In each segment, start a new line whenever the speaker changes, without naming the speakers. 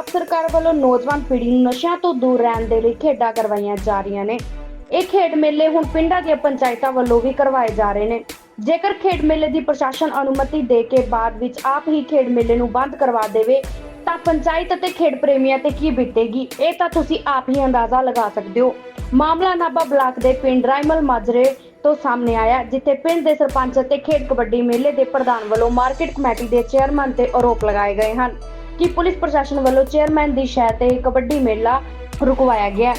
ਆਪ ਸਰਕਾਰ ਵੱਲੋਂ ਨੌਜਵਾਨ ਪੀੜ੍ਹੀ ਨੂੰ ਨਸ਼ਿਆਂ ਤੋਂ ਦੂਰ ਰਹਿਣ ਦੇ ਲਈ ਖੇਡਾਂ ਕਰਵਾਈਆਂ ਜਾ ਰਹੀਆਂ ਨੇ। ਇਹ ਖੇਡ ਮੇਲੇ ਹੁਣ ਪਿੰਡਾਂ ਦੀਆਂ ਪੰਚਾਇਤਾਂ ਵੱਲੋਂ ਵੀ ਕਰਵਾਏ ਜਾ ਰਹੇ ਨੇ। ਜੇਕਰ ਖੇਡ ਮੇਲੇ ਦੀ ਪ੍ਰਸ਼ਾਸਨ ਅਨੁਮਤੀ ਦੇ ਕੇ ਬਾਅਦ ਵਿੱਚ ਆਪ ਹੀ ਖੇਡ ਮੇਲੇ ਨੂੰ ਬੰਦ ਕਰਵਾ ਦੇਵੇ, ਤਾਂ ਪੰਚਾਇਤ ਅਤੇ ਖੇਡ ਪ੍ਰੇਮੀਆਂ ਤੇ ਕੀ ਬੀਤੇਗੀ, ਇਹ ਤਾਂ ਤੁਸੀਂ ਆਪ ਹੀ ਅੰਦਾਜ਼ਾ ਲਗਾ ਸਕਦੇ ਹੋ। ਮਾਮਲਾ ਨਾਭਾ ਬਲਾਕ ਦੇ ਪਿੰਡ ਰਾਇਮਲ ਮਾਜਰੇ ਤੋਂ ਸਾਹਮਣੇ ਆਇਆ, ਜਿੱਥੇ ਪਿੰਡ ਦੇ ਸਰਪੰਚ ਅਤੇ ਖੇਡ ਕਬੱਡੀ ਮੇਲੇ ਦੇ ਪ੍ਰਧਾਨ ਵੱਲੋਂ ਮਾਰਕੀਟ ਕਮੇਟੀ ਦੇ ਚੇਅਰਮੈਨ ਤੇ ਆਰੋਪ ਲਗਾਏ ਗਏ ਹਨ। ਕਿ ਪੁਲਿਸ ਪ੍ਰਸ਼ਾਸਨ ਵੱਲੋਂ ਚੇਅਰਮੈਨ ਦੀ ਸ਼ਹਿ ਤੇ ਕਬੱਡੀ ਮੇਲਾ ਰੁਕਵਾਇਆ ਗਿਆ।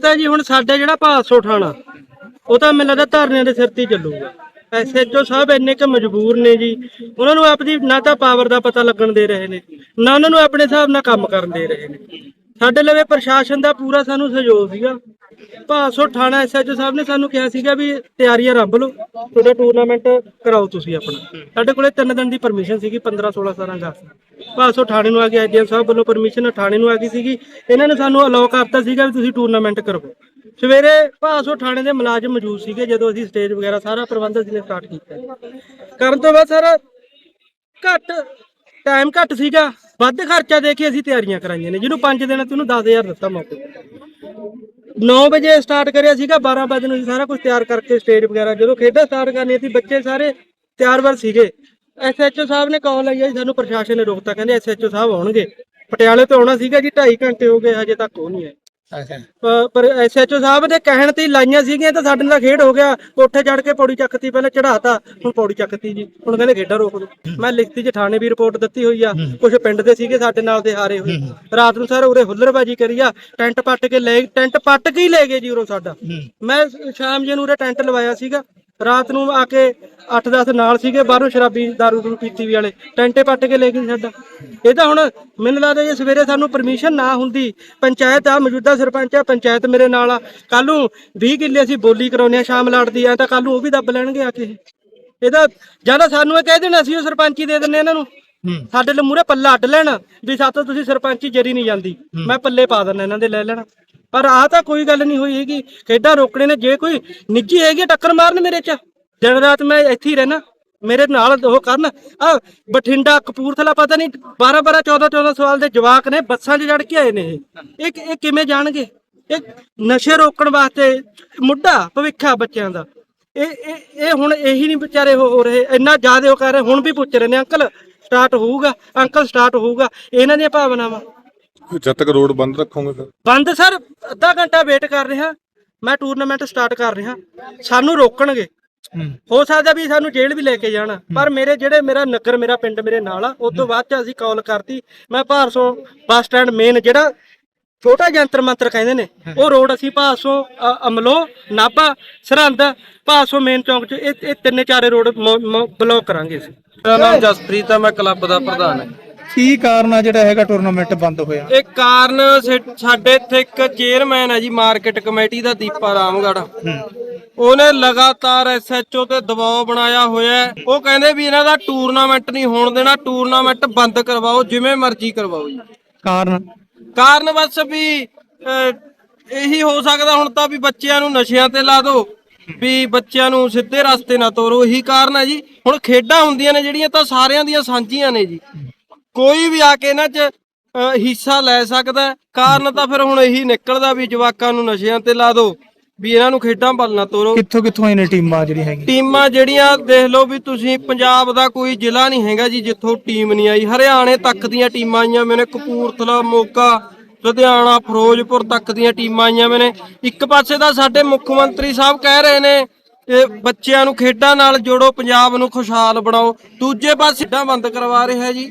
ਤਾਂ ਜੀ ਹੁਣ ਸਾਡੇ ਜਿਹੜਾ ਭਾਸੋ ਠਾਣਾ ਉਹ ਤਾਂ ਮੈਨੂੰ ਲੱਗਦਾ ਧਰਨਿਆਂ ਦੇ ਸਿਰ ਤੇ ਹੀ ਚੱਲੂਗਾ। ਐਸਐਚਓ ਸਾਹਿਬ ਇੰਨੇ ਕੁ ਮਜਬੂਰ ਨੇ ਜੀ, ਉਹਨਾਂ ਨੂੰ ਆਪਦੀ ਨਾ ਤਾਂ ਪਾਵਰ ਦਾ ਪਤਾ ਲੱਗਣ ਦੇ ਰਹੇ ਨੇ, ਨਾ ਉਹਨਾਂ ਨੂੰ ਆਪਣੇ ਹਿਸਾਬ ਨਾਲ ਕੰਮ ਕਰਨ ਦੇ ਰਹੇ ਨੇ। ਸਾਡੇ ਲਵੇ ਪ੍ਰਸ਼ਾਸਨ ਦਾ ਪੂਰਾ ਸਾਨੂੰ ਸਹਿਯੋਗ ਸੀਗਾ। ਭਾਸੋ ਠਾਣਾ ਐਸਐਚਓ ਸਾਹਿਬ ਨੇ ਸਾਨੂੰ ਕਿਹਾ ਸੀਗਾ ਵੀ ਤਿਆਰੀਆਂ ਰੱਬ ਲਓ, ਤੁਹਾਡਾ ਟੂਰਨਾਮੈਂਟ ਕਰਾਓ ਤੁਸੀਂ ਆਪਣਾ। ਸਾਡੇ ਕੋਲੇ 3 ਦਿਨ ਦੀ ਪਰਮਿਸ਼ਨ ਸੀਗੀ 15 16 17 ਅਗਸਤ ਭਾਸੋ ਠਾਣੇ ਨੂੰ ਆ ਕੇ ਐਡੀਐਮ ਸਾਹਿਬ ਵੱਲੋਂ ਪਰਮਿਸ਼ਨ ਠਾਣੇ ਨੂੰ ਆ ਗਈ ਸੀਗੀ। ਇਹਨਾਂ ਨੇ ਸਾਨੂੰ ਅਲਾਉ ਕਰਤਾ ਸੀਗਾ ਵੀ ਤੁਸੀਂ ਟੂਰਨਾਮੈਂਟ ਕਰੋ ਸਵੇਰੇ ਭਾਸੋ ਠਾਣੇ ਦੇ ਮੁਲਾਜ਼ਮ ਮੌਜੂਦ ਸੀਗੇ, ਜਦੋਂ ਅਸੀਂ ਸਟੇਜ ਵਗੈਰਾ ਸਾਰਾ ਪ੍ਰਬੰਧ ਅਸੀਂ ਨੇ ਸਟਾਰਟ ਕੀਤਾ। ਕਰਨ ਤੋਂ ਬਾਅਦ ਸਰ ਘੱਟ ਟਾਈਮ ਘੱਟ ਸੀਗਾ। ਵੱਧ ਖਰਚਾ ਦੇ ਕੇ ਅਸੀਂ ਤਿਆਰੀਆਂ ਕਰਾਈਆਂ ਨੇ, ਜਿਹਨੂੰ 5 ਦਿਨਾਂ ਤੇ ਉਹਨੂੰ 10000 ਦਿੱਤਾ ਮੌਕੇ 9 ਵਜੇ ਸਟਾਰਟ ਕਰਿਆ ਸੀਗਾ 12 ਵਜੇ ਨੂੰ ਅਸੀਂ ਸਾਰਾ ਕੁਝ ਤਿਆਰ ਕਰਕੇ ਸਟੇਜ ਵਗੈਰਾ ਜਦੋਂ ਖੇਡਾਂ ਸਟਾਰਟ ਕਰਨੀਆਂ ਸੀ, ਬੱਚੇ ਸਾਰੇ ਤਿਆਰ-ਵਰ ਸੀਗੇ। ਐਸਐਚਓ ਸਾਹਿਬ ਨੇ ਕਾਲ ਆਈ ਹੈ ਜੀ, ਸਾਨੂੰ ਪ੍ਰਸ਼ਾਸਨ ਨੇ ਰੋਕਤਾ, ਕਹਿੰਦੇ ਐਸਐਚਓ ਸਾਹਿਬ ਆਉਣਗੇ। ਪਟਿਆਲੇ ਤੋਂ ਆਉਣਾ ਸੀਗਾ ਜੀ 2.5 ਘੰਟੇ ਹੋ ਗਏ, ਹਜੇ ਤੱਕ ਉਹ ਨਹੀਂ ਆਏ। ਪ- ਪਰ ਐਸਐਚਓ ਸਾਹਿਬ ਦੇ ਕਹਿਣ ਤੇ ਹੀ ਲਾਈਆਂ ਸੀਗੀਆਂ ਤਾਂ ਸਾਡੇ ਨਾਲ ਖੇਡ ਹੋ ਗਿਆ। ਕੋਠੇ ਚੜ ਕੇ ਪੌੜੀ ਚੱਕਤੀ ਪਹਿਲਾਂ ਚੜਾਤਾ ਹੁਣ ਪੌੜੀ ਚੱਕਤੀ ਜੀ। ਹੁਣ ਕਹਿੰਦੇ ਖੇਡਾਂ ਰੋਕ ਦੋ। ਮੈਂ ਲਿਖਤੀ ਚ ਥਾਣੇ ਵੀ ਰਿਪੋਰਟ ਦਿੱਤੀ ਹੋਈ ਆ। ਕੁਝ ਪਿੰਡ ਦੇ ਸੀਗੇ ਸਾਡੇ ਨਾਲ ਦੇ ਹਾਰੇ ਹੋਏ। ਰਾਤ ਨੂੰ ਸਰ ਉਰੇ ਹੁੱਲੜਬਾਜੀ ਕਰੀ ਆ। ਟੈਂਟ ਪੱਟ ਕੇ ਲੈ ਟੈਂਟ ਪੱਟ ਕੇ ਹੀ ਲੈ ਗਏ ਜੀ ਉਰੋਂ ਸਾਡਾ। ਮੈਂ ਸ਼ਾਮ ਜੀ ਨੂੰ ਉਰੇ ਟੈਂਟ ਲਵਾਇਆ ਸੀਗਾ। ਰਾਤ ਨੂੰ ਆ ਕੇ 8-10 ਨਾਲ ਸੀਗੇ ਬਾਹਰੋਂ ਸ਼ਰਾਬੀ ਦਾਰੂ ਦੂਰੂ ਪੀਤੀ ਵੀ ਵਾਲੇ। ਟੈਂਟੇ ਪੱਟ ਕੇ ਲੈ ਗਏ ਸਾਡਾ। ਇਹ ਤਾਂ ਹੁਣ ਮੈਨੂੰ ਲੱਗਦਾ ਜੇ ਸਵੇਰੇ ਸਾਨੂੰ ਪਰਮਿਸ਼ਨ ਨਾ ਹੁੰਦੀ ਪੰਚਾਇਤ ਆ ਮੌਜੂਦਾ ਸਰਪੰਚ ਆ ਪੰਚਾਇਤ ਮੇਰੇ ਨਾਲ ਆ। ਕੱਲ ਨੂੰ 20 ਕਿੱਲੇ ਅਸੀਂ ਬੋਲੀ ਕਰਾਉਨੇ ਆ ਸ਼ਾਮ ਲੜਦੀ ਆ ਤਾਂ ਕੱਲ ਨੂੰ ਉਹ ਵੀ ਦੱਬ ਲੈਣਗੇ ਆ ਕੇ ਇਹ। ਇਹਦਾ ਜ਼ਿਆਦਾ ਸਾਨੂੰ ਇਹ ਕਹਿ ਦੇਣਾ ਸੀ ਉਹ ਸਰਪੰਚੀ ਦੇ ਦਿੰਨੇ ਇਹਨਾਂ ਨੂੰ। ਸਾਡੇ ਲਈ ਮੂਰੇ ਪੱਲਾ ਅੱਡ ਲੈਣਾ ਵੀ ਸਾਤੋਂ ਤੁਸੀਂ ਸਰਪੰਚੀ ਜਰੀ ਨਹੀਂ ਜਾਂਦੀ। ਮੈਂ ਪੱਲੇ ਪਾ ਦਿੰਦਾ ਇਹਨਾਂ ਦੇ ਲੈ ਲੈਣਾ। ਪਰ ਆ ਤਾਂ ਕੋਈ ਗੱਲ ਨਹੀਂ ਹੋਈ ਹੈਗੀ। ਖੇਡਾਂ ਰੋਕਣੇ ਨੇ। ਜੇ ਕੋਈ ਨਿੱਜੀ ਹੈਗੀ ਆ, ਟੱਕਰ ਮਾਰਨ ਮੇਰੇ ਚ। ਦਿਨ ਰਾਤ ਮੈਂ ਇੱਥੇ ਹੀ ਰਹਿਣਾ। ਮੇਰੇ ਨਾਲ ਉਹ ਕਰਨ। ਆ ਬਠਿੰਡਾ ਕਪੂਰਥਲਾ ਪਤਾ ਨਹੀਂ 12 12 14 14 ਸਾਲ ਦੇ ਜਵਾਕ ਨੇ ਬੱਸਾਂ 'ਚ ਚੜ ਕੇ ਆਏ ਨੇ ਇਹ। ਇਹ ਕਿਵੇਂ ਜਾਣਗੇ? ਇਹ ਨਸ਼ੇ ਰੋਕਣ ਵਾਸਤੇ ਮੁੱਢਾ ਭਵਿੱਖਾ ਬੱਚਿਆਂ ਦਾ। ਇਹ ਇਹ ਇਹ ਹੁਣ ਇਹੀ ਨਹੀਂ ਵਿਚਾਰੇ ਹੋ ਹੋ ਰਹੇ। ਇੰਨਾ ਜ਼ਿਆਦਾ ਉਹ ਕਰ ਰਹੇ। ਹੁਣ ਵੀ ਪੁੱਛ ਰਹੇ ਨੇ ਅੰਕਲ ਸਟਾਰਟ ਹੋਊਗਾ। ਅੰਕਲ ਸਟਾਰਟ ਹੋਊਗਾ। ਇਹਨਾਂ ਦੀਆਂ ਭਾਵਨਾਵਾਂ।
ਜਦ ਤੱਕ ਰੋਡ ਬੰਦ ਰੱਖੋਗੇ ਫਿਰ?
ਬੰਦ ਸਰ ਅੱਧਾ ਘੰਟਾ ਵੇਟ ਕਰ ਰਿਹਾ। ਮੈਂ ਟੂਰਨਾਮੈਂਟ ਸਟਾਰਟ ਕਰ ਰਿਹਾ। ਸਾਨੂੰ ਰੋਕਣਗੇ। ਹੋ। ਸਕਦਾ ਵੀ ਸਾਨੂੰ ਜੇਲ੍ਹ ਵੀ ਲੈ ਕੇ ਜਾਣ। ਪਰ ਮੇਰੇ ਜਿਹੜੇ ਮੇਰਾ ਨਗਰ ਮੇਰਾ ਪਿੰਡ ਮੇਰੇ ਨਾਲ ਆ ਉਸ ਤੋਂ ਬਾਅਦ ਚ ਅਸੀਂ ਕਾਲ ਕਰਤੀ। ਮੈਂ ਭਾਰਸੋਂ ਬੱਸ ਸਟੈਂਡ ਮੇਨ ਜਿਹੜਾ ਛੋਟਾ ਜੰਤਰ ਮੰਤਰ ਕਹਿੰਦੇ ਨੇ ਉਹ ਰੋਡ ਅਸੀਂ ਭਾਸੋਂ ਅਮਲੋ ਨਾਭਾ ਸਰਹੰਦ ਭਾਸੋਂ ਮੇਨ ਚੌਂਕ ਚ ਇਹ ਇਹ ਤਿੰਨੇ ਚਾਰੇ ਰੋਡ ਬਲੌਕ ਕਰਾਂਗੇ ਅਸੀਂ।
ਮੇਰਾ ਨਾਮ ਜਸਪ੍ਰੀਤ ਆ ਮੈਂ ਕਲੱਬ ਦਾ ਪ੍ਰਧਾਨ ਹਾਂ।
ਕੀ ਕਾਰਨ ਆ ਜਿਹੜਾ ਹੈਗਾ ਟੂਰਨਾਮੈਂਟ ਬੰਦ ਹੋਇਆ?
ਇਹ ਕਾਰਨ ਸੇ- ਸਾਡੇ ਇੱਥੇ ਇੱਕ ਚੇਅਰਮੈਨ ਹੈ ਜੀ ਮਾਰਕੀਟ ਕਮੇਟੀ ਦਾ ਦੀਪਾ ਰਾਮਗੜ। ਉਹਨੇ ਲਗਾਤਾਰ ਐਸਐਚਓ ਤੇ ਦਬਾਅ ਬਣਾਇਆ ਹੋਇਆ ਹੈ। ਉਹ ਕਹਿੰਦੇ ਵੀ ਇਹਨਾਂ ਦਾ ਟੂਰਨਾਮੈਂਟ ਨਹੀਂ ਹੋਣ ਦੇਣਾ ਟੂਰਨਾਮੈਂਟ ਬੰਦ ਕਰਵਾਓ ਜਿਵੇਂ ਮਰਜ਼ੀ ਕਰਵਾਓ ਜੀ।
ਕਾਰਨ?
ਕਾਰਨ ਬਸ ਵੀ ਅਹ, ਇਹੀ ਹੋ ਸਕਦਾ ਹੁਣ ਤਾਂ ਵੀ ਬੱਚਿਆਂ ਨੂੰ ਨਸ਼ਿਆਂ ਤੇ ਲਾ ਦਿਓ ਵੀ ਬੱਚਿਆਂ ਨੂੰ ਸਿੱਧੇ ਰਸਤੇ ਨਾ ਤੋਰੋ ਇਹੀ ਕਾਰਨ ਹੈ ਜੀ। ਹੁਣ ਖੇਡਾਂ ਹੁੰਦੀਆਂ ਨੇ ਜਿਹੜੀਆਂ ਤਾਂ ਸਾਰਿਆਂ ਦੀਆਂ ਸਾਂਝੀਆਂ ਨੇ ਜੀ। ਕੋਈ ਵੀ ਆ ਕੇ ਇਹਨਾਂ 'ਚ ਅਹ, ਹਿੱਸਾ ਲੈ ਸਕਦਾ ਹੈ। ਕਾਰਨ ਤਾਂ ਫਿਰ ਹੁਣ ਇਹੀ ਨਿਕਲਦਾ ਵੀ ਜਵਾਕਾਂ ਨੂੰ ਨਸ਼ਿਆਂ ਤੇ ਲਾ ਦਿਓ ਵੀ ਇਹਨਾਂ ਨੂੰ ਖੇਡਾਂ ਵੱਲ ਨਾ ਤੋਰੋ।
ਕਿੱਥੋਂ ਕਿੱਥੋਂ ਆਏ ਨੇ ਟੀਮਾਂ ਜਿਹੜੀ ਹੈਗੀ
ਟੀਮਾਂ ਜਿਹੜੀਆਂ ਦੇਖ ਲਓ ਵੀ ਤੁਸੀਂ ਪੰਜਾਬ ਦਾ ਕੋਈ ਜ਼ਿਲ੍ਹਾ ਨਹੀਂ ਹੈਗਾ ਜੀ ਜਿੱਥੋਂ ਟੀਮ ਨਹੀਂ ਆਈ। ਹਰਿਆਣੇ ਤੱਕ ਦੀਆਂ ਟੀਮਾਂ ਆਈਆਂ ਮੈਨੇ ਕਪੂਰਥਲਾ ਮੋਗਾ ਲੁਧਿਆਣਾ ਫਿਰੋਜ਼ਪੁਰ ਤੱਕ ਦੀਆਂ ਟੀਮਾਂ ਆਈਆਂ ਮੈਨੇ। ਇੱਕ ਪਾਸੇ ਦਾ ਸਾਡੇ ਮੁੱਖ ਮੰਤਰੀ ਸਾਹਿਬ ਕਹਿ ਰਹੇ ਨੇ ਇਹ ਬੱਚਿਆਂ ਨੂੰ ਖੇਡਾਂ ਨਾਲ ਜੋੜੋ ਪੰਜਾਬ ਨੂੰ ਖੁਸ਼ਹਾਲ ਬਣਾਓ। ਦੂਜੇ ਪਾਸੇ ਖੇਡਾਂ ਬੰਦ ਕਰਵਾ ਰਿਹਾ ਜੀ।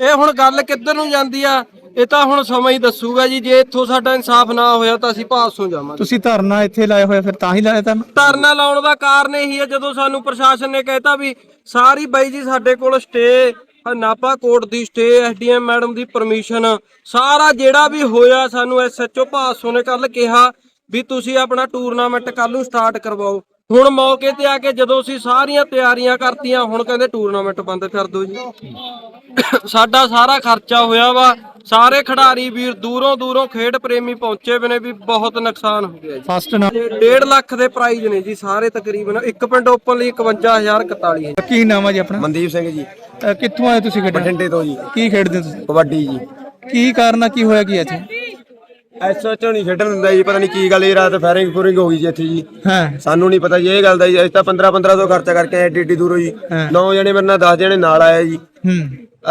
ਇਹ ਹੁਣ ਗੱਲ ਕਿੱਧਰ ਨੂੰ ਜਾਂਦੀ ਆ? ਇਹ ਤਾਂ ਹੁਣ ਸਮਾਂ ਹੀ ਦੱਸੂਗਾ ਜੀ ਜੇ ਇੱਥੋਂ ਸਾਡਾ ਇਨਸਾਫ ਨਾ ਹੋਇਆ ਤਾਂ ਅਸੀਂ ਪਾਸੋਂ ਜਾਵਾਂਗੇ।
ਤੁਸੀਂ ਧਰਨਾ ਇੱਥੇ ਲਾਇਆ ਹੋਇਆ ਫਿਰ ਤਾਂ ਹੀ ਲਾਇਆ ਤਾਂ
ਧਰਨਾ ਲਾਉਣ ਦਾ ਕਾਰਨ ਇਹੀ ਹੈ ਜਦੋਂ ਸਾਨੂੰ ਪ੍ਰਸ਼ਾਸਨ ਨੇ ਕਹਿਤਾ ਵੀ ਸਾਰੀ ਬਾਈ ਜੀ ਸਾਡੇ ਕੋਲ ਸਟੇ ਨਾਭਾ ਕੋਰਟ ਦੀ ਸਟੇ ਐਸਡੀਐਮ ਮੈਡਮ ਦੀ ਪਰਮਿਸ਼ਨ ਸਾਰਾ ਜਿਹੜਾ ਵੀ ਹੋਇਆ ਸਾਨੂੰ ਐਸਐਚਓ ਭਾਸੋ ਨੇ ਕੱਲ ਕਿਹਾ ਵੀ ਤੁਸੀਂ ਆਪਣਾ ਟੂਰਨਾਮੈਂਟ ਕੱਲ ਨੂੰ ਸਟਾਰਟ ਕਰਵਾਓ। ਹੁਣ ਮੌਕੇ ਤੇ ਆ ਕੇ ਜਦੋਂ ਅਸੀਂ ਸਾਰੀਆਂ ਤਿਆਰੀਆਂ ਕਰਤੀਆਂ ਹੁਣ ਕਹਿੰਦੇ ਟੂਰਨਾਮੈਂਟ ਬੰਦ ਕਰ ਦਿਓ ਜੀ। ਸਾਡਾ ਸਾਰਾ ਖਰਚਾ ਹੋਇਆ ਵਾ। ਸਾਰੇ ਖਿਡਾਰੀ ਵੀਰ ਦੂਰੋਂ ਦੂਰੋਂ ਖੇਡ ਪ੍ਰੇਮੀ ਪਹੁੰਚੇ ਵੇ ਨੇ ਵੀ ਬਹੁਤ ਨੁਕਸਾਨ ਹੋ ਗਿਆ ਜੀ।
ਫਸਟ ਨਾ
1.5 ਲੱਖ ਦੇ ਪ੍ਰਾਈਜ਼ ਨੇ ਜੀ ਸਾਰੇ ਤਕਰੀਬਨ। ਇੱਕ ਪਿੰਡ ਓਪਨ ਲਈ 51041 ਹੈ
ਕੀ ਨਾਮ ਹੈ ਜੀ ਆਪਣਾ?
ਮਨਦੀਪ ਸਿੰਘ ਜੀ।
ਕਿੱਥੋਂ ਆਏ ਤੁਸੀਂ ਖੇਡਣ?
ਬਠਿੰਡੇ ਤੋਂ ਜੀ।
ਕੀ ਖੇਡਦੇ ਹੋ ਤੁਸੀਂ?
ਕਬੱਡੀ ਜੀ।
ਕੀ ਕਾਰਨ ਆ? ਕੀ ਹੋਇਆ ਕੀ ਇੱਥੇ?
ਐਸਐਚਓ ਨਹੀਂ ਖੇਡਣ ਦਿੰਦਾ ਜੀ ਪਤਾ ਨਹੀਂ ਕੀ ਗੱਲ ਇਹ ਰਾਤ ਫਾਇਰਿੰਗ ਫੂਰਿੰਗ ਹੋ ਗਈ ਜੀ ਇੱਥੇ ਜੀ।
ਹਾਂ।
ਸਾਨੂੰ ਨਹੀਂ ਪਤਾ ਜੀ ਇਹ ਗੱਲ ਦਾ ਜੀ ਅਸੀਂ ਤਾਂ 15 1500 ਖਰਚਾ ਕਰਕੇ ਆਏ ਏਡੀ ਦੂਰੋਂ ਜੀ। ਨੌ ਜਣੇ ਮੇਰੇ ਨਾਲ 10 ਜਣੇ ਨਾਲ ਆਏ ਜੀ।
ਹੂੰ।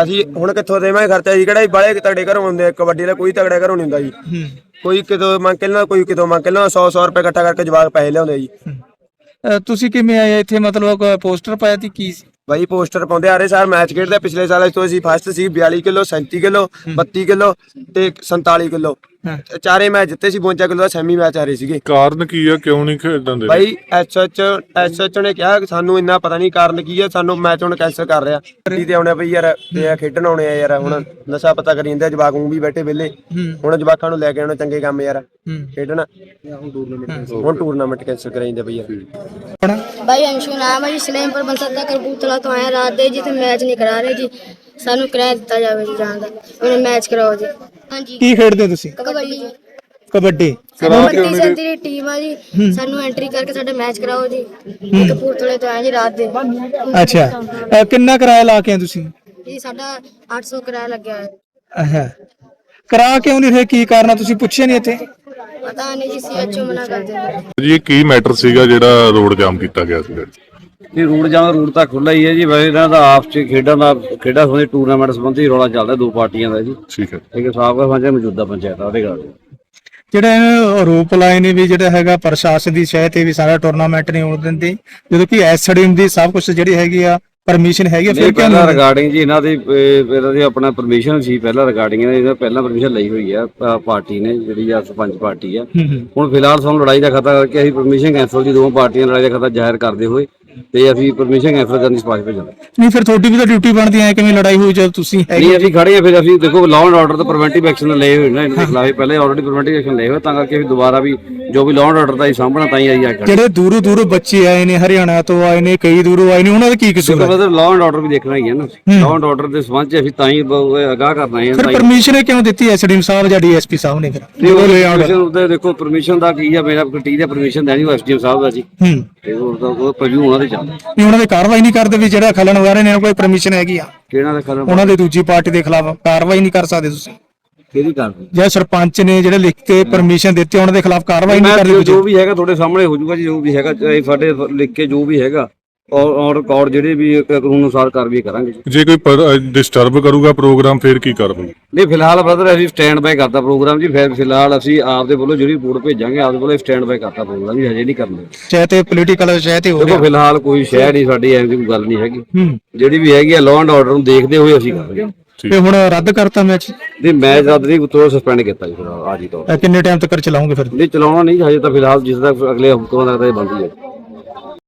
ਅਸੀਂ ਹੁਣ ਕਿੱਥੋਂ ਦੇਵਾਂਗੇ ਖਰਚਾ ਜੀ? ਕਿਹੜਾ ਜੀ ਬਾਲੇ ਤਗੜੇ ਘਰੋਂ ਹੁੰਦੇ ਆ, ਕਬੱਡੀ ਦਾ ਕੋਈ ਤਗੜਾ ਘਰੋਂ ਨਹੀਂ ਹੁੰਦਾ ਜੀ।
ਹੂੰ।
ਕੋਈ ਕਿਤੋਂ ਮੰਗ ਕੇ ਲਿਆਉਂਦਾ ਕੋਈ ਕਿਤੋਂ ਮੰਗ ਕੇ ਲਿਆਉਂਦਾ 100 100 ਰੁਪਏ ਇਕੱਠਾ ਕਰਕੇ ਜਵਾਕ ਪੈਸੇ ਲਿਆਉਂਦੇ ਜੀ।
ਅ, ਤੁਸੀਂ ਕਿਵੇਂ ਆਏ ਇੱਥੇ? ਮਤਲਬ ਪੋਸਟਰ ਪਾਇਆ ਸੀ ਕੀ ਸੀ?
ਬਾਈ ਪੋਸਟਰ ਪਾਉਂਦੇ ਆ ਰਹੇ ਸਾਰ ਮੈਚ ਖੇਡਦੇ ਆ। ਪਿਛਲੇ ਸਾਲ ਤੋਂ ਅਸੀਂ ਫਸਟ ਸੀ 42 ਕਿਲੋ 37 ਕਿਲੋ 32 ਕਿਲੋ ਤੇ 47 ਕਿਲੋ। ਚਾਰੇ ਮੈਚ ਜਿੱਤੇ ਸੀ 52 ਕਿਲੋ ਦਾ ਸੈਮੀ ਮੈਚ ਆ ਰਹੇ ਸੀਗੇ।
ਕਾਰਨ ਕੀ ਆ? ਕਿਉਂ ਨਹੀਂ ਖੇਡਣ ਦੇ
ਬਾਈ ਐਸਐਚ ਐਸਐਚ ਨੇ ਕਿਹਾ ਕਿ ਸਾਨੂੰ ਇੰਨਾ ਪਤਾ ਨਹੀਂ ਕਾਰਨ ਕੀ ਹੈ ਸਾਨੂੰ ਮੈਚ ਹੁਣ ਕੈਂਸਲ ਕਰ ਰਿਹਾ। ਗੱਡੀ ਤੇ ਆਉਣੇ ਬਈ ਯਾਰ ਤੇ ਆ ਖੇਡਣ ਆਉਣੇ ਆ ਯਾਰ ਹੁਣ ਨਸ਼ਾ ਪਤਾ ਕਰੀ ਜਾਂਦੇ ਆ, ਜਵਾਕ ਨੂੰ ਵੀ ਬੈਠੇ ਵਿਹਲੇ।
ਹੂੰ।
ਹੁਣ ਜਵਾਕਾਂ ਨੂੰ ਲੈ ਕੇ ਆਉਣੇ ਚੰਗੇ ਕੰਮ ਯਾਰ
ਹੂੰ।
ਖੇਡਣਾ। ਹੁਣ ਟੂਰਨਾਮੈਂਟ ਕੈਂਸਲ ਕਰਾਈ ਜਾਂਦੇ ਬਈ ਯਾਰ।
ਭਾਈ ਅੰਸ਼ੂ ਨਾਮ ਹੈ ਜੀ ਸਲੇਮਪੁਰ ਬੰਸਦਾ ਕਰਬੂਤਲਾ ਤੋਂ ਆਇਆ ਰਾਤ ਦੇ ਜੀ ਤੇ ਮੈਚ ਨਹੀਂ ਕਰਾ ਰਹੇ ਜੀ। ਸਾਨੂੰ ਕਿਰਾਇਆ ਦਿੱਤਾ ਜਾਵੇ ਜੀ ਜਾਣ ਦਾ ਉਹਨੇ ਮੈਚ ਕਰਾਓ ਜੀ। ਹਾਂਜੀ।
ਕੀ ਖੇਡਦੇ ਹੋ ਤੁਸੀਂ?
ਕਬੱਡੀ ਜੀ।
ਕਬੱਡੀ।
ਕਬੱਡੀ ਸੈਂਟਰੀ ਦੀ ਟੀਮ ਆ ਜੀ ਸਾਨੂੰ ਐਂਟਰੀ ਕਰਕੇ ਸਾਡਾ ਮੈਚ ਕਰਾਓ ਜੀ। ਕਪੂਰਥਲੇ ਤੋਂ ਆਏ ਜੀ ਰਾਤ ਦੇ।
ਅੱਛਾ। ਅ, ਕਿੰਨਾ ਕਿਰਾਇਆ ਲਾ ਕੇ ਤੁਸੀਂ?
ਜੀ ਸਾਡਾ 800 ਕਿਰਾਇਆ ਲੱਗਿਆ ਹੈ
ਆਹਾ ਕਰਾ ਕਿਉਂ ਨਹੀਂ ਰਹੇ? ਕੀ ਕਾਰਨ ਆ? ਤੁਸੀਂ ਪੁੱਛਿਆ ਨਹੀਂ ਇੱਥੇ?
ਪਤਾ ਨਹੀਂ ਜੀ ਸੀਐਚਓ ਮਨਾ ਕਰਦੇ ਨੇ।
ਜੀ ਇਹ ਕੀ ਮੈਟਰ ਸੀਗਾ ਜਿਹੜਾ ਰੋਡ ਜਾਮ ਕੀਤਾ ਗਿਆ ਸੀਗਾ?
ਇਹ ਰੂਟ ਜਾਂ ਰੂਟ ਤਾਂ ਖੁੱਲਾ ਹੀ ਹੈ ਜੀ। ਵੈਸੇ ਇਹਨਾਂ ਦਾ ਆਪਸ ਚ ਖੇਡਾਂ ਦਾ ਖੇਡਾਂ ਸੰਬੰਧੀ ਟੂਰਨਾਮੈਂਟ ਸੰਬੰਧੀ ਰੌਲਾ ਚੱਲਦਾ ਦੋ ਪਾਰਟੀਆਂ ਦਾ ਜੀ।
ਠੀਕ ਹੈ।
ਇੱਕ ਸਾਬਕਾ ਪੰਚਾਇਤ ਮੌਜੂਦਾ ਪੰਚਾਇਤ ਆ ਉਹਦੇ ਗੱਲ
ਜਿਹੜਾ ਇਹਨੇ ਆਰੋਪ ਲਾਏ ਨੇ ਵੀ ਜਿਹੜਾ ਹੈਗਾ ਪ੍ਰਸ਼ਾਸਨ ਦੀ ਸ਼ਹਿ ਤੇ ਵੀ ਸਾਰਾ ਟੂਰਨਾਮੈਂਟ ਨਹੀਂ ਹੋਣ ਦਿੰਦੇ। ਜਦੋਂ ਕਿ ਐਸਡੀਐਮ ਦੀ ਸਭ ਕੁਝ ਜਿਹੜੀ ਹੈਗੀ ਆ ਪਰਮਿਸ਼ਨ ਹੈਗੀ ਆ,
ਨਹੀਂ
ਫਿਰ ਕਿਉਂ
ਪਹਿਲਾਂ
ਨਹੀਂ
ਰਿਗਾਰਡਿੰਗ ਜੀ ਇਹਨਾਂ ਦੀ ਅਹ, ਇਹਨਾਂ ਦੀ ਆਪਣਾ ਪਰਮਿਸ਼ਨ ਸੀ ਪਹਿਲਾਂ ਰਿਗਾਰਡਿੰਗ ਇਹਨਾਂ ਪਹਿਲਾਂ ਪਰਮਿਸ਼ਨ ਲਈ ਹੋਈ ਆ ਅਹ, ਪਾਰਟੀ ਨੇ ਜਿਹੜੀ ਆ ਸਰਪੰਚ ਪਾਰਟੀ ਆ।
ਹੂੰ ਹੂੰ।
ਹੁਣ ਫਿਲਹਾਲ ਸਾਨੂੰ ਲੜਾਈ ਦਾ ਖਤਰਾ ਕਰਕੇ ਅਸੀਂ ਪਰਮਿਸ਼ਨ ਕੈਂਸਲ ਦੀ ਦੋਵਾਂ ਪਾਰਟੀਆਂ ਲੜਾਈ ਦਾ ਖਤਰਾ ਜ਼ਾਹਿਰ ਕਰਦੇ ਹੋਏ। ਤੇ ਅਸੀਂ ਪਰਮਿਸ਼ਨ ਕੈਂਸਲ ਕਰਨ ਦੀ ਸਿਫਾਰਿਸ਼ ਭੇਜਾਂਗੇ।
ਨਹੀਂ ਫਿਰ ਤੁਹਾਡੀ ਵੀ ਤਾਂ ਡਿਊਟੀ ਬਣਦੀ ਐ ਕਿਵੇਂ ਲੜਾਈ ਹੋਈ ਜਦ ਤੁਸੀਂ?
ਨਹੀਂ ਅਸੀਂ ਖੜੇ ਆ ਫਿਰ ਅਸੀਂ ਦੇਖੋ ਲਾਅ ਐਂਡ ਆਰਡਰ ਤੇ ਪ੍ਰੀਵੈਂਟਿਵ ਐਕਸ਼ਨ ਲਏ ਹੋਏ ਨੇ ਇਹਨਾਂ ਦੇ ਖਿਲਾਫ ਪਹਿਲੇ ਆਲਰੇਡੀ ਪ੍ਰੀਵੈਂਟਿਵ ਐਕਸ਼ਨ ਲਏ ਹੋਏ ਤਾਂ ਕਰਕੇ ਅਸੀਂ ਦੁਬਾਰਾ ਵੀ ਜੋ ਵੀ ਲਾਅ ਐਂਡ ਆਰਡਰ ਦਾ ਹੀ ਸਾਹਮਣਾ ਤਾਂ ਹੀ ਆਈ ਆ
ਜਿਹੜੇ ਦੂਰੋਂ ਦੂਰੋਂ ਬੱਚੇ ਆਏ ਨੇ ਹਰਿਆਣਾ ਤੋਂ ਆਏ ਨੇ ਕਈ ਦੂਰੋਂ ਆਏ ਨੇ ਉਹਨਾਂ ਦਾ ਕੀ ਕਸੂਰ ਹੈ?
ਮਤਲਬ ਲਾਅ ਐਂਡ ਆਰਡਰ ਵੀ ਦੇਖਣਾ ਹੀ ਹੈ ਨਾ। ਲਾਅ ਐਂਡ ਆਰਡਰ ਦੇ ਸੰਬੰਧ ਚ ਅਸੀਂ ਤਾਂ ਹੀ ਅਗਾਹ ਕਰਨਾ ਹੈ
ਫਿਰ ਪਰਮਿਸ਼ਨ ਕਿਉਂ ਦਿੱਤੀ ਐਸਡੀਐਮ ਸਾਹਿਬ ਜਾਂ ਡੀਐਸਪੀ ਸਾਹਿਬ ਨੇ ਫਿਰ? ਉਹ ਲੈ
ਉਹਦੇ ਦੇਖੋ ਪਰਮਿਸ਼ਨ ਦਾ ਕੀ ਆ ਮੇਰਾ ਟੀ ਦਾ ਪਰਮਿਸ਼ਨ ਦੇਣੀ ਐਸਡੀਐਮ ਸਾਹਿਬ ਦਾ ਜੀ।
ਹੂੰ।
ਤੇ ਉਹ ਤਾਂ ਉਹ ਉਹਨਾਂ ਦੇ ਚੱਲਦਾ
ਨਹੀਂ ਉਹਨਾਂ ਦੇ ਕਾਰਵਾਈ ਨਹੀਂ ਕਰਦੇ ਵੀ ਜਿਹੜਾ ਖਲਣ ਰਹੇ ਨੇ ਉਹਨਾਂ ਕੋਲ ਪਰਮਿਸ਼ਨ ਹੈਗੀ ਆ।
ਕਿਹਨਾਂ ਦਾ ਖਰਨ
ਉਹਨਾਂ ਦੇ ਦੂਜੀ ਪਾਰਟੀ ਦੇ ਖਿਲਾਫ ਕਾਰਵਾਈ ਨਹੀਂ ਕਰ ਸਕਦੇ ਤੁਸੀਂ।
ਕਿਹਦੀ ਕਰਦੇ
ਜਾਂ ਸਰਪੰਚ ਨੇ ਜਿਹੜੇ ਲਿਖ ਕੇ ਪਰਮਿਸ਼ਨ ਦਿੱਤੀ ਉਹਨਾਂ ਦੇ ਖਿਲਾਫ ਕਾਰਵਾਈ ਨਹੀਂ ਕਰਦੇ ਤੁਸੀਂ
ਜੋ ਵੀ ਹੈਗਾ ਤੁਹਾਡੇ ਸਾਹਮਣੇ ਹੋ ਜਾਊਗਾ ਜੀ ਜੋ ਵੀ ਹੈਗਾ ਚਾਹੇ ਸਾਡੇ ਲਿਖ ਕੇ ਜੋ ਵੀ ਹੈਗਾ। ਔਰ ਔਰ ਰਿਕਾਰਡ ਜਿਹੜੇ ਵੀ ਕਾਨੂੰਨ ਅਨੁਸਾਰ ਕਾਰਵਾਈ ਕਰਾਂਗੇ
ਜੇ। ਕੋਈ ਡਿਸਟਰਬ ਕਰੂਗਾ ਪ੍ਰੋਗਰਾਮ ਫੇਰ ਕੀ ਕਰੋਗੇ
ਨਹੀਂ ਫਿਲਹਾਲ ਬ੍ਰਦਰ ਅਸੀਂ ਸਟੈਂਡ ਬਾਈ ਕਰਤਾ ਪ੍ਰੋਗਰਾਮ ਜੀ ਫਿਰ ਫਿਲਹਾਲ ਅਸੀਂ ਆਪਦੇ ਵੱਲੋਂ ਜਿਹੜੀ ਰਿਪੋਰਟ ਭੇਜਾਂਗੇ ਆਪਦੇ ਵੱਲੋਂ ਸਟੈਂਡ ਬਾਈ ਕਰਤਾ ਪ੍ਰੋਗਰਾਮ ਜੀ ਹਜੇ ਨਹੀਂ ਕਰਨਾ।
ਚਾਹੇ ਤੇ ਪੋਲੀਟੀਕਲ ਚਾਹੇ ਤੇ ਹੋ
ਦੇਖੋ ਫਿਲਹਾਲ ਕੋਈ ਸ਼ਹਿਰ ਨਹੀਂ ਸਾਡੀ ਐਵੇਂ ਦੀ ਕੋਈ ਗੱਲ ਨਹੀਂ ਹੈਗੀ।
ਹੂੰ।
ਜਿਹੜੀ ਵੀ ਹੈਗੀ ਆ ਲਾਅ ਐਂਡ ਆਰਡਰ ਨੂੰ ਦੇਖਦੇ ਹੋਏ ਅਸੀਂ ਕਰਾਂਗੇ
ਤੇ ਹੁਣ ਰੱਦ ਕਰਤਾ ਮੈਚ
ਨਹੀਂ ਮੈਚ ਰੱਦ ਨਹੀਂ ਉਤੋਂ ਸਸਪੈਂਡ ਕੀਤਾ ਜੀ ਫਿਲਹਾਲ ਅੱਜ ਹੀ ਤੋਂ।
ਕਿੰਨੇ ਟਾਈਮ ਤੱਕ ਚਲਾਉਂਗੇ ਫਿਰ?
ਨਹੀਂ ਚਲਾਉਣਾ ਨਹੀਂ ਹਜੇ ਤਾਂ ਫਿਲਹਾਲ ਜਿਸ ਦਾ ਅਗਲੇ ਹਫ਼ਤੇ ਤੱਕ ਤਾਂ ਇਹ ਬੰਦ ਹੀ ਹੈ।